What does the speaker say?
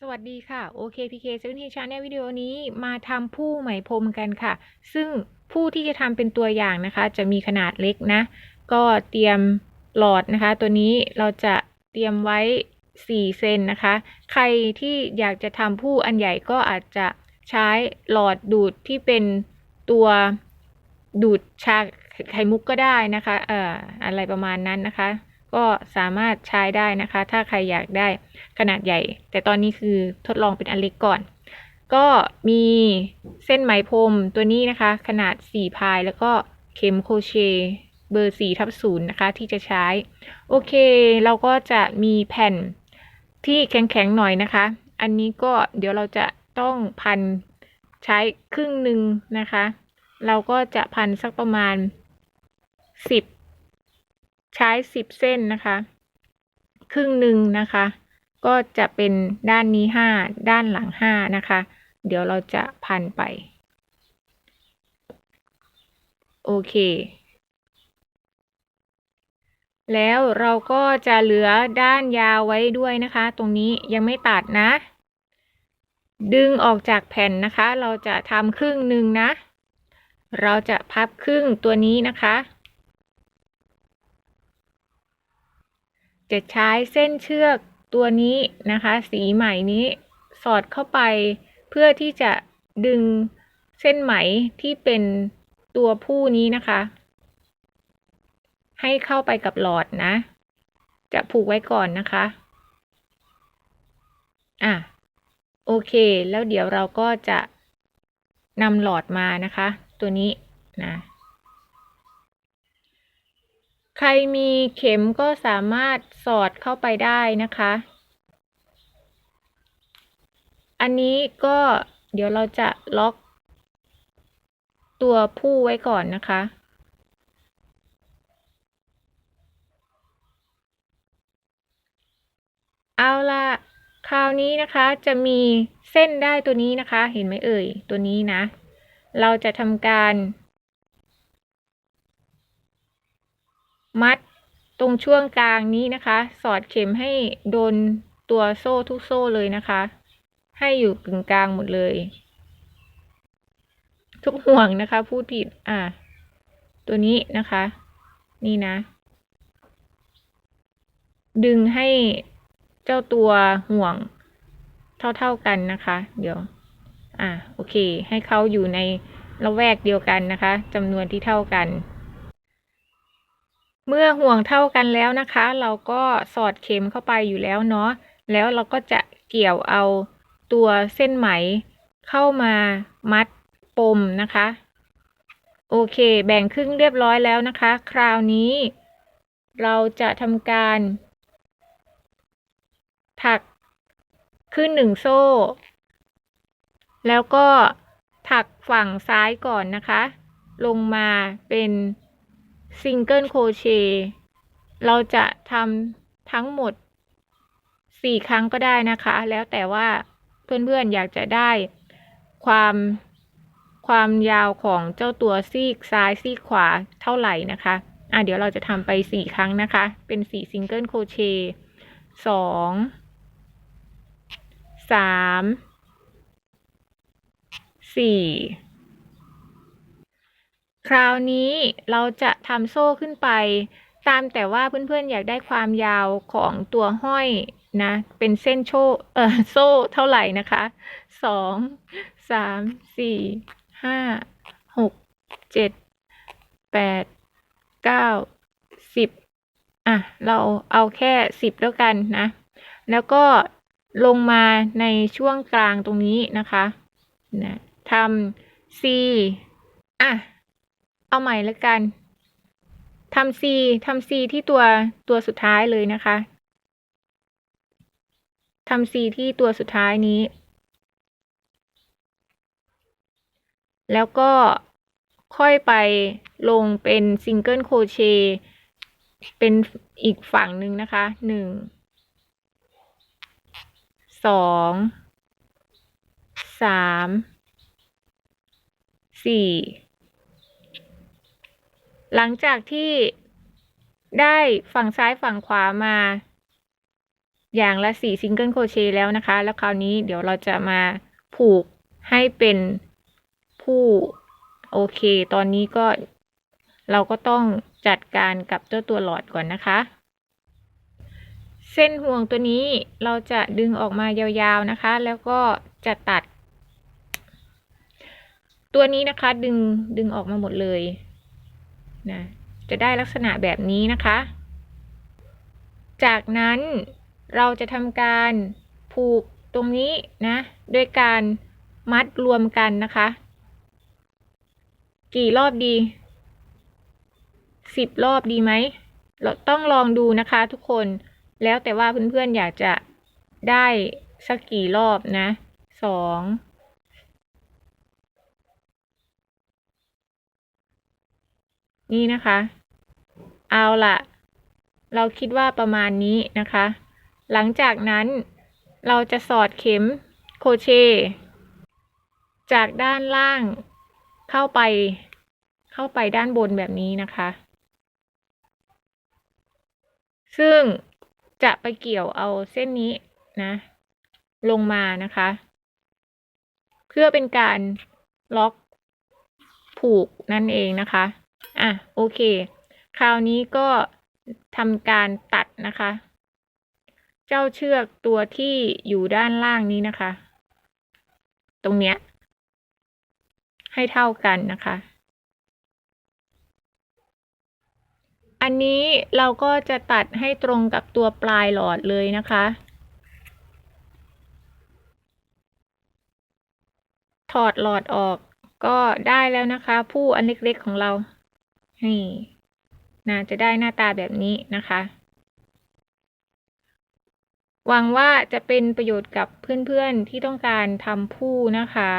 สวัสดีค่ะ OKPK 17 Channel วิดีโอนี้มาทำผู้ไหมพรมกันค่ะ ซึ่งผู้ที่จะทำเป็นตัวอย่างนะคะ จะมีขนาดเล็กนะ ก็เตรียมหลอดนะคะ ตัวนี้เราจะเตรียมไว้ 4 เซนนะคะ ใครที่อยากจะทำผู้อันใหญ่ก็อาจจะใช้หลอดดูดที่เป็นตัวดูดชาไข่มุกก็ได้นะคะ เอ่ออะไรประมาณนั้นนะคะ ก็สามารถใช้ได้นะคะ ถ้าใครอยากได้ขนาดใหญ่ แต่ตอนนี้คือทดลองเป็นอันเล็กก่อน ก็มีเส้นไหมพรมตัวนี้นะคะ ขนาด 4 พาย แล้วก็เข็มโครเชต์เบอร์ 4 ทับ0นะคะ ที่จะใช้ โอเค เราก็จะมีแผ่นที่แข็งๆหน่อยนะคะ อันนี้ก็เดี๋ยวเราจะต้องพันใช้ครึ่งหนึ่งนะคะ เราก็จะพันสักประมาณ 10 ใช้10เส้นนะคะ ครึ่งหนึ่งนะคะ ก็จะเป็นด้านนี้5ด้านหลัง5นะคะ เดี๋ยวเราจะพันไป โอเค แล้วเราก็จะเหลือด้านยาวไว้ด้วยนะคะ ตรงนี้ยังไม่ตัดนะ ดึงออกจากแผ่นนะคะ เราจะทำครึ่งหนึ่งนะ เราจะพับครึ่งตัวนี้นะคะ จะใช้เส้นเชือกตัวนี้นะคะ สีไหม่นี้สอดเข้าไป เพื่อที่จะดึงเส้นไหมที่เป็นตัวผู้นี้นะคะ ให้เข้าไปกับหลอดนะ จะผูกไว้ก่อนนะคะ อะ โอเค แล้วเดี๋ยวเราก็จะนำหลอดมานะคะ ตัวนี้นะ ใครมีเข็มก็สามารถสอดเข้าไปได้นะคะ อันนี้ก็เดี๋ยวเราจะล็อก ตัวผู้ไว้ก่อนนะคะ เอาละคราวนี้นะคะจะมีเส้นได้ตัวนี้นะคะ เห็นไหมเอ่ย ตัวนี้นะ เราจะทำการ มัดตรงช่วงกลางนี้นะคะ สอดเข็มให้โดนตัวโซ่ทุกโซ่เลยนะคะ ให้อยู่กึ่งกลางหมดเลย ทุกห่วงนะคะ พูดผิด อะตัวนี้นะคะ นี่นะ ดึงให้เจ้าตัวห่วงเท่าๆกันนะคะ เดี๋ยว อะโอเค ให้เขาอยู่ในละแวกเดียวกันนะคะจำนวนที่เท่ากัน เมื่อห่วงเท่ากันแล้วนะคะ เราก็สอดเข็มเข้าไปอยู่แล้วเนาะแล้วเราก็จะเกี่ยวเอาตัวเส้นไหมเข้ามามัดปมนะคะ โอเคแบ่งครึ่งเรียบร้อยแล้วนะคะ คราวนี้ เราจะทำการ ถักขึ้นหนึ่งโซ่ แล้วก็ถักฝั่งซ้ายก่อนนะคะ ลงมาเป็น ซิงเกิลโครเชต์เราจะทำทั้งหมด4ครั้งก็ได้นะคะ แล้วแต่ว่าเพื่อนๆอยากจะได้ความความยาวของเจ้าตัวซีกซ้ายซีกขวาเท่าไหร่นะคะ อะเดี๋ยวเราจะทำไป4ครั้งนะคะ เป็น4ซิงเกิลโครเชต์สองสามสี่ คราวนี้เราจะทำโซ่ขึ้นไป ตามแต่ว่าเพื่อนๆอยากได้ความยาวของตัวห้อยนะ เป็นเส้นโชเออโซ่เท่าไหร่นะคะสองสามสี่ห้าหกเจ็ดแปดเก้าสิบอะ เราเอาแค่สิบแล้วกันนะ แล้วก็ลงมาในช่วงกลางตรงนี้นะคะนะทำ C อะ เอาใหม่แล้วกันทำ C ทำ C ที่ตัวตัวสุดท้ายเลยนะคะทำ C ที่ตัวสุดท้ายนี้ แล้วก็ค่อยไปลงเป็นซิงเกิลโครเชต์เป็นอีกฝั่งหนึ่งนะคะหนึ่งสองสามสี่ หลังจากที่ได้ฝั่งซ้ายฝั่งขวามา อย่างละสี่ซิงเกิลโคเชตแล้วนะคะ แล้วคราวนี้เดี๋ยวเราจะมาผูกให้เป็นผู้โอเค ตอนนี้ก็เราก็ต้องจัดการกับเจ้าตัวหลอดก่อนนะคะ เส้นห่วงตัวนี้เราจะดึงออกมายาวๆนะคะ แล้วก็จะตัด ตัวนี้นะคะดึงดึงออกมาหมดเลย นะจะได้ลักษณะแบบนี้นะคะ จากนั้นเราจะทำการผูกตรงนี้นะด้วยการมัดรวมกันนะคะ กี่รอบดีสิบรอบดีไหม เราต้องลองดูนะคะทุกคน แล้วแต่ว่าเพื่อนๆอยากจะได้สักกี่รอบนะสอง นี่นะคะ เอาละเราคิดว่าประมาณนี้นะคะ หลังจากนั้นเราจะสอดเข็มโคเช จากด้านล่างเข้าไป เข้าไปด้านบนแบบนี้นะคะ ซึ่งจะไปเกี่ยวเอาเส้นนี้นะ ลงมานะคะ เพื่อเป็นการล็อกผูกนั่นเองนะคะ อะโอเค คราวนี้ก็ทำการตัดนะคะ เจ้าเชือกตัวที่อยู่ด้านล่างนี้นะคะ ตรงเนี้ย ให้เท่ากันนะคะ อันนี้เราก็จะตัดให้ตรงกับตัวปลายหลอดเลยนะคะถอดหลอดออกก็ได้แล้วนะคะ ผู้อันเล็กๆของเรา นี่นะจะได้หน้าตาแบบนี้นะคะ หวังว่าจะเป็นประโยชน์กับเพื่อนๆที่ต้องการทำผู้นะคะ